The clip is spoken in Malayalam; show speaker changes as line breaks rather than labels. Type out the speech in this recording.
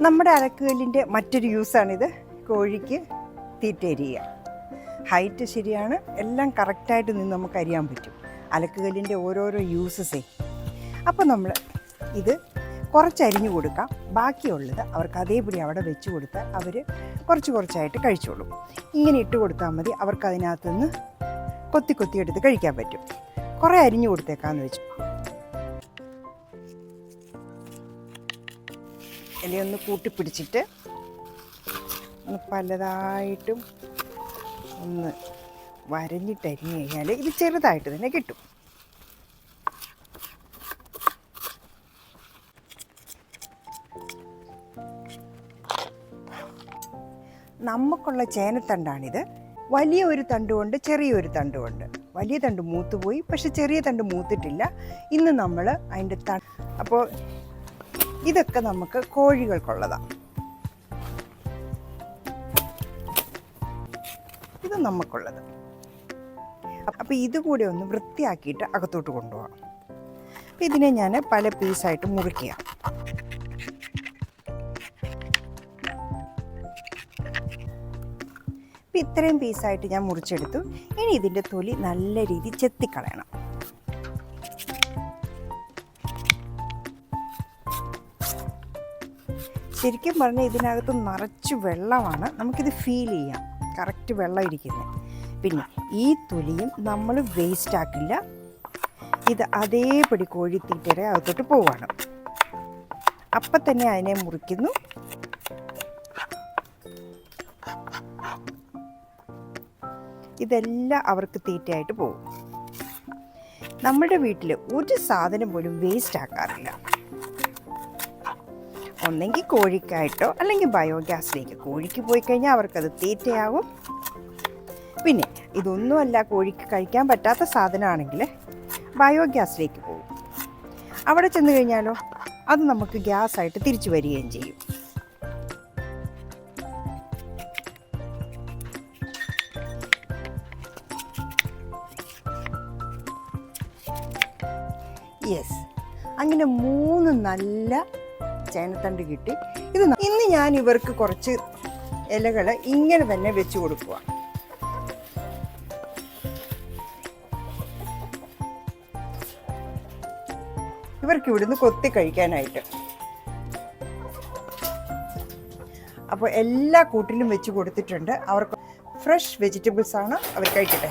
നമ്മുടെ അലക്കുകല്ലിന്റെ മറ്റൊരു യൂസാണിത്. കോഴിക്ക് തീറ്റ എരിയുക ഹൈറ്റ് ശരിയാണ്. എല്ലാം കറക്റ്റായിട്ട് നിന്ന് നമുക്ക് അറിയാൻ പറ്റും. അലക്കുകല്ലിന്റെ ഓരോരോ യൂസസേ. അപ്പോൾ നമ്മൾ ഇത് കുറച്ച് അരിഞ്ഞു കൊടുക്കാം. ബാക്കിയുള്ളത് അവർക്ക് അതേപടി അവിടെ വെച്ച് കൊടുത്താൽ അവർ കുറച്ച് കുറച്ചായിട്ട് കഴിച്ചോളും. ഇങ്ങനെ ഇട്ട് കൊടുത്താൽ മതി. അവർക്ക് അതിനകത്തുനിന്ന് കൊത്തി കൊത്തി എടുത്ത് കഴിക്കാൻ പറ്റും. കുറേ അരിഞ്ഞു കൊടുത്തേക്കാന്ന് വെച്ചു. ഇലയൊന്ന് കൂട്ടിപ്പിടിച്ചിട്ട് ഒന്ന് പലതായിട്ടും ഒന്ന് വരഞ്ഞിട്ടരിഞ്ഞ് കഴിഞ്ഞാൽ ഇത് ചെറുതായിട്ട് തന്നെ കിട്ടും. നമുക്കുള്ള ചേനത്തണ്ടാണിത്. വലിയ ഒരു തണ്ടുമുണ്ട് ചെറിയൊരു തണ്ടുമുണ്ട് വലിയ തണ്ട് മൂത്തുപോയി പക്ഷെ ചെറിയ തണ്ട് മൂത്തിട്ടില്ല. ഇന്ന് നമ്മൾ അതിന്റെ ത അപ്പോൾ ഇതൊക്കെ നമുക്ക് കോഴികൾക്കുള്ളതാണ് ഇത് നമുക്കുള്ളത്. അപ്പോൾ ഇതുകൂടി ഒന്ന് വൃത്തിയാക്കിയിട്ട് അകത്തോട്ട് കൊണ്ടുപോകാം അപ്പം ഇതിനെ ഞാൻ പല പീസായിട്ട് മുറിക്കുക ഇത്രയും പീസായിട്ട് ഞാൻ മുറിച്ചെടുത്തു. ഇനി ഇതിന്റെ തൊലി നല്ല രീതിയിൽ ചെത്തിക്കളയണം. ശരിക്കും പറഞ്ഞാൽ ഇതിനകത്ത് നിറച്ച് വെള്ളമാണ് നമുക്കിത് ഫീൽ ചെയ്യാം. കറക്റ്റ് വെള്ളം ഇരിക്കുന്നത് പിന്നെ ഈ തൊലിയും നമ്മൾ വേസ്റ്റ് ആക്കില്ല. ഇത് അതേപടി കോഴിത്തീറ്റയുടെ അകത്തോട്ട് പോവാണ്. അപ്പം തന്നെ അതിനെ മുറിക്കുന്നു. ഇതെല്ലാം അവർക്ക് തീറ്റയായിട്ട് പോകും. നമ്മുടെ വീട്ടിൽ ഒരു സാധനം പോലും വേസ്റ്റ് ആക്കാറില്ല. ഒന്നെങ്കിൽ കോഴിക്കായിട്ടോ അല്ലെങ്കിൽ ബയോഗ്യാസിലേക്ക് കോഴിക്ക് പോയി കഴിഞ്ഞാൽ അവർക്കത് തീറ്റയാവും പിന്നെ ഇതൊന്നുമല്ല കോഴിക്ക് കഴിക്കാൻ പറ്റാത്ത സാധനമാണെങ്കിൽ ബയോഗ്യാസിലേക്ക് പോകും. അവിടെ ചെന്ന് കഴിഞ്ഞാലോ അത് നമുക്ക് ഗ്യാസായിട്ട് തിരിച്ചു വരികയും ചെയ്യും. യെസ് അങ്ങനെ മൂന്ന് നല്ല ചേനത്തണ്ട് കിട്ടി. ഇത് ഇന്ന് ഞാൻ ഇവർക്ക് കുറച്ച് ഇലകൾ ഇങ്ങനെ തന്നെ വെച്ച് കൊടുക്കുക ഇവർക്ക് ഇവിടുന്ന് കൊത്തി കഴിക്കാനായിട്ട്. അപ്പോൾ എല്ലാ കൂട്ടിലും വെച്ച് കൊടുത്തിട്ടുണ്ട്. അവർക്ക് ഫ്രഷ് വെജിറ്റബിൾസ് ആണ് അവർ കഴിക്കട്ടെ.